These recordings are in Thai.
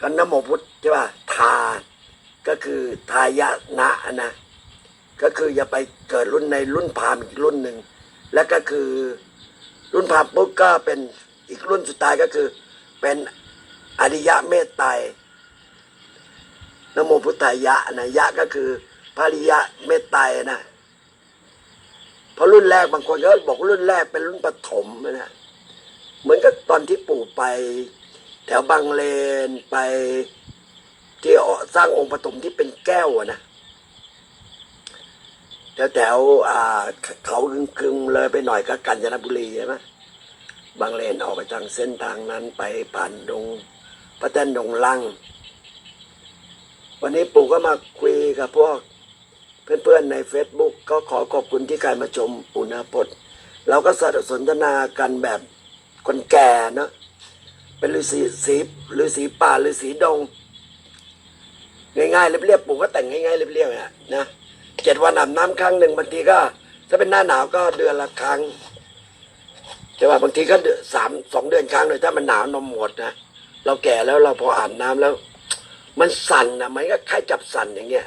ก็นโมพุทธใช่ป่ะทา ก็คือทายะนะนะ ก็คืออย่าไปเกิดรุ่นในรุ่นพามอีกรุ่นหนึ่ง แล้วก็คือรุ่นพามปุ๊บก็เป็นอีกรุ่นสุดท้ายก็คือ เป็นอริยะเมตไตรนโมพุทธายะนะยะก็คือพระอริยะเมตไตรนะเพราะรุ่นแรกบางคนก็บอกรุ่นแรกเป็นรุ่นปฐมนะเหมือนกับตอนที่ปู่ไป แถวบางเลนไปที่สร้างองค์ปฐมที่เป็นแก้วอะนะแถวแถวอ่าเขาคึงๆเลยไปหน่อยก็กาญจนบุรีใช่ไหมบางเลนออกไปทางเส้นทางนั้นไปผ่านดงพระแท่นดงลังวันนี้ปู่ก็มาคุยกับพวกเพื่อนๆใน Facebook ก็ขอขอบคุณที่การมาชมปุณพจน์เราก็สนทนากันแบบคนแก่เนอะ เป็นฤาษีสีฤาษีป่าฤาษีดง ง่ายๆเรียบๆปู่ก็แต่งง่ายๆเรียบๆอะนะเจ็ดวันอาบน้ำครั้งหนึ่งบางทีก็ ถ้าเป็นหน้าหนาวก็เดือนละครั้งแต่ว่าบางทีก็สามสองเดือนครั้งเลยถ้ามันหนาวนมหมดนะเราแก่แล้วเราพออาบน้ำแล้ว มันสั่นนะมันก็คล้ายจับสั่นอย่างเงี้ย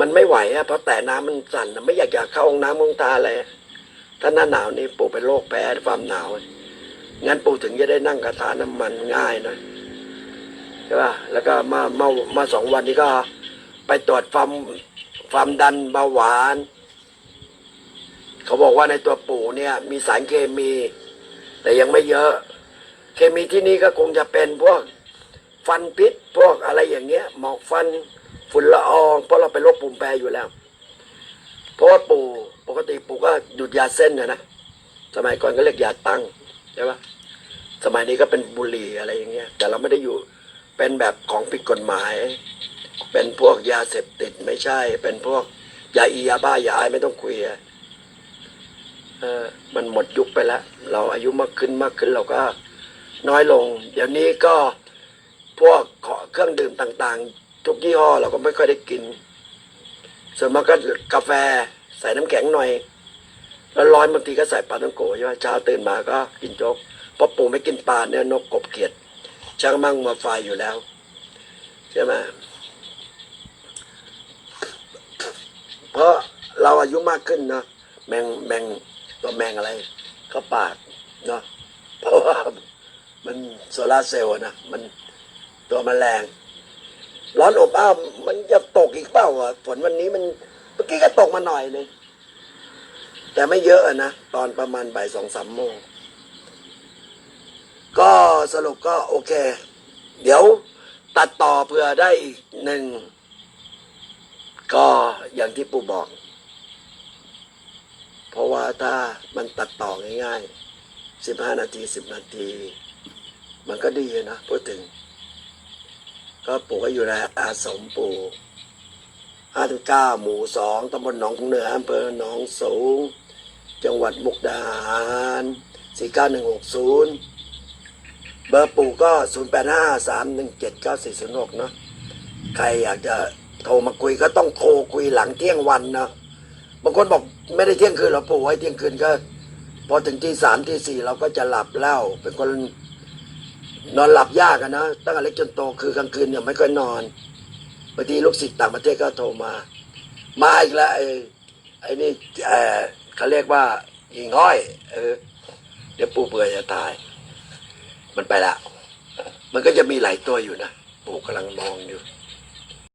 มันไม่ไหวอะเพราะแต่น้ำมันสั่นอะไม่อยากจะเข้าห้องน้ำห้องตาเลยถ้าหน้าหนาวนี่ปู่เป็นโรคแพ้ความหนาว งั้นปู่ถึงจะได้นั่งกระทะน้ำมันง่ายหน่อยใช่ป่ะแล้วก็มาเมามาสองวันนี้ก็ ไปตรวจความความดันเบาหวาน เขาบอกว่าในตัวปู่เนี่ย มีสารเคมี แต่ยังไม่เยอะ เคมีที่นี่ก็คงจะเป็นพวกฟันพิษพวกอะไรอย่างเงี้ยหมอกฟันฝุ่นละอองเพราะเราเป็นโรคภูมิแพ้อยู่แล้ว เพราะว่าปู่ปกติปู่ก็หยุดยาเส้นนะนะสมัยก่อนก็เรียกยาตั้ง ช่ปะสมัยนี้ก็เป็นบุหรี่อะไรอย่างเงี้ยแต่เราไม่ได้อยู่เป็นแบบของผิดกฎหมาย เป็นพวกยาเสพติดไม่ใช่ เป็นพวกยาอียาบ้ายาไอไม่ต้องคุยอะเออมันหมดยุคไปแล้ว เราอายุมากขึ้นมากขึ้นเราก็น้อยลง เดี๋ยวนี้ก็พวกเครื่องดื่มต่างๆ ทุกยี่ห้อเราก็ไม่ค่อยได้กิน ส่วนมากก็กาแฟใส่น้ำแข็งหน่อย แล้วร้อนบางทีก็ใส่ปลาต้องโกใช่ไหมเช้าตื่นมาก็กินโจ๊กเพราะปู่ไม่กินปลาเนื้อนกกบเขียดช่างมั่งมาไฟอยู่แล้วใช่ไหมเพราะเราอายุมากขึ้นนะแมงแมงตัวแมงอะไรเข้าปากเนาะเพราะว่ามันโซลาเซลล์นะมันตัวแมลงร้อนอบอ้าวมันจะตกอีกเปล่าอะฝนวันนี้มันเมื่อกี้ก็ตกมาหน่อยนึง แต่ไม่เยอะนะ ตอนประมาณบ่ายสองสามโมง ก็สรุปก็โอเค เดี๋ยวตัดต่อเพื่อได้อีกหนึ่ง ก็อย่างที่ปู่บอก เพราะว่าถ้ามันตัดต่อง่ายๆสิบห้านาทีสิบนาที มันก็ดีนะพูดถึง ก็ปู่ก็อยู่ในอาสมปู่ห้าถึงเก้าหมู่สองตำบลหนองเหนืออำเภอหนองสูง จังหวัดมุกดาหารสี่เก้าหนึ่งหกศูนย์เบอร์ปู่ก็ 0 8 5 3 1 7 9 4 0 6 เนาะใครอยากจะโทรมาคุยก็ต้องโทรคุยหลังเที่ยงวันเนาะบางคนบอกไม่ได้เที่ยงคืนเราปู่ไว้เที่ยงคืนก็ พอถึงที่สามที่สี่เราก็จะหลับแล้ว เป็นคนนอนหลับยากอะนะตั้งแต่เล็กจนโตคือกลางคืนเนี่ยไม่ค่อยนอนบางทีลูกศิษย์ต่างประเทศก็โทรมา มาอีกแล้วไอ้ไอ้นี่ เขาเรียกว่าหิ่งห้อย เออ เดี๋ยวปู่เบื่อจะตาย มันไปละ มันก็จะมีหลายตัวอยู่นะ ปู่กำลังมองอยู่